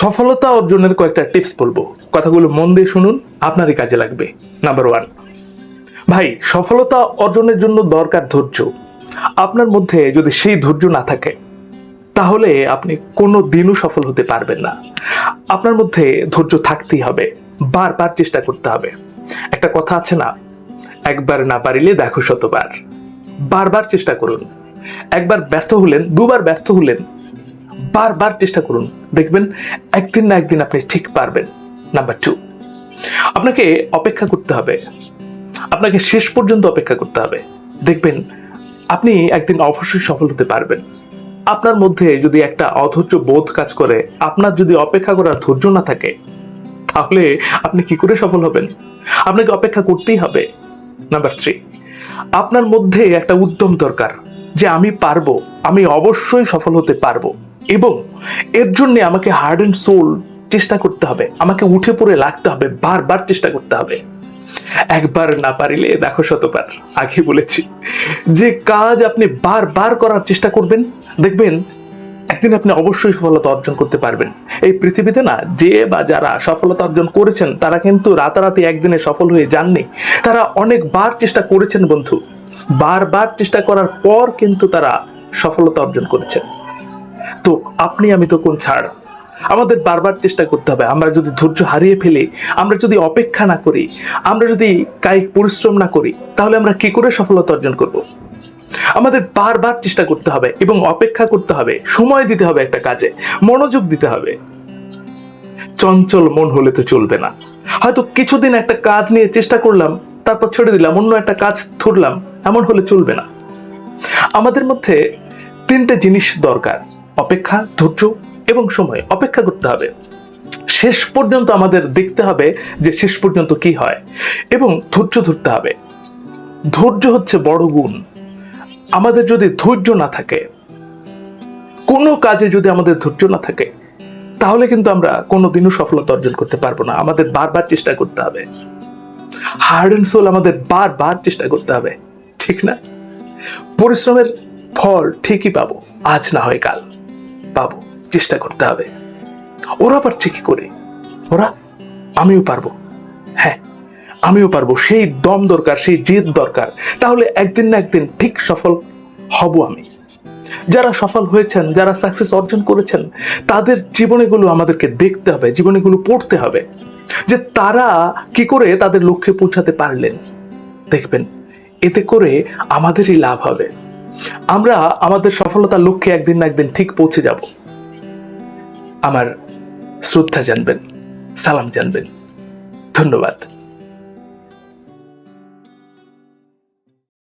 সফলতা অর্জনের কয়েকটা টিপস বলব। কথাগুলো মন দিয়ে শুনুন, আপনারই কাজে লাগবে। নাম্বার ওয়ান ভাই, সফলতা অর্জনের জন্য দরকার ধৈর্য। আপনার মধ্যে যদি সেই ধৈর্য না থাকে, তাহলে আপনি কোনো দিনও সফল হতে পারবেন না। আপনার মধ্যে ধৈর্য থাকতেই হবে, বারবার চেষ্টা করতে হবে। একটা কথা আছে না, একবার না পারিলে দেখো শতবার। বারবার চেষ্টা করুন। একবার ব্যর্থ হলেন, দুবার ব্যর্থ হলেন বারবার চেষ্টা করুন। দেখবেন একদিন না একদিন আপনি ঠিক পারবেন। নাম্বার টু আপনাকে অপেক্ষা করতে হবে। আপনাকে শেষ পর্যন্ত অপেক্ষা করতে হবে। দেখবেন আপনি একদিন অবশ্যই সফল হতে পারবেন। আপনার মধ্যে যদি একটা অধৈর্য বোধ কাজ করে, আপনার যদি অপেক্ষা করার ধৈর্য না থাকে, তাহলে আপনি কি করে সফল হবেন? আপনাকে অপেক্ষা করতেই হবে। নাম্বার থ্রি আপনার মধ্যে একটা উদ্যম দরকার যে আমি পারব, আমি অবশ্যই সফল হতে পারব। এবং এর জন্য আমাকে হার্ড অ্যান্ড সোল চেষ্টা করতে হবে। আমাকে উঠে পড়ে লাগতে হবে, বারবার চেষ্টা করতে হবে। একবার না পারিলে, দেখো শতবার, আগে বলেছি। যে কাজ আপনি বারবার করার চেষ্টা করবেন, দেখবেন একদিন আপনি অবশ্যই সফলতা অর্জন করতে পারবেন। এই পৃথিবীতে না, যে বা যারা সফলতা অর্জন করেছেন, তারা কিন্তু রাতারাতি একদিনে সফল হয়ে যাননি। তারা অনেকবার চেষ্টা করেছেন বন্ধু। বারবার চেষ্টা করার পর কিন্তু তারা সফলতা অর্জন করেছেন। তো আপনি, আমি তো কোন ছাড়? আমাদের বারবার চেষ্টা করতে হবে। আমরা যদি ধৈর্য হারিয়ে ফেলি, আমরা যদি অপেক্ষা না করি, আমরা যদি কায়িক পরিশ্রম না করি, তাহলে আমরা কি করে সফলতা অর্জন করব? আমাদের বারবার চেষ্টা করতে হবে এবং অপেক্ষা করতে হবে। সময় দিতে হবে একটা কাজে, মনোযোগ দিতে হবে। চঞ্চল মন হলে তো চলবে না। হয়তো কিছুদিন একটা কাজ নিয়ে চেষ্টা করলাম, তারপর ছেড়ে দিলাম, অন্য একটা কাজ ধরলাম, এমন হলে চলবে না। আমাদের মধ্যে তিনটে জিনিস দরকার। অপেক্ষা, ধৈর্য এবং সময় অপেক্ষা করতে হবে। শেষ পর্যন্ত আমাদের দেখতে হবে যে শেষ পর্যন্ত কি হয় এবং ধৈর্য ধরতে হবে। ধৈর্য হচ্ছে বড় গুণ। আমাদের যদি ধৈর্য না থাকে, কোনো কাজে যদি আমাদের ধৈর্য না থাকে, তাহলে কিন্তু আমরা কোনোদিনও সফলতা অর্জন করতে পারব না। আমাদের বারবার চেষ্টা করতে হবে। হার্ড অ্যান্ড সোল আমাদের বারবার চেষ্টা করতে হবে। ঠিক না? পরিশ্রমের ফল ঠিকই পাবো। আজ না হয় কাল। পাবো, চেষ্টা করতে হবে। ওরা পারছে কি করে? ওরা, আমিও পারব। হ্যাঁ আমিও পারব। সেই দম দরকার, সেই জেদ দরকার। তাহলে একদিন না একদিন ঠিক সফল হব আমি। যারা সফল হয়েছেন, যারা সাকসেস অর্জন করেছেন, তাদের জীবনীগুলো আমাদেরকে দেখতে হবে, জীবনীগুলো পড়তে হবে। যে তারা কি করে তাদের লক্ষ্যে পৌঁছাতে পারলেন, দেখবেন। এতে করে আমাদেরই লাভ হবে। আমরা আমাদের সফলতার লক্ষ্যে একদিন না একদিন ঠিক পৌঁছে যাব। আমার শ্রদ্ধা জানবেন, সালাম জানবেন। ধন্যবাদ।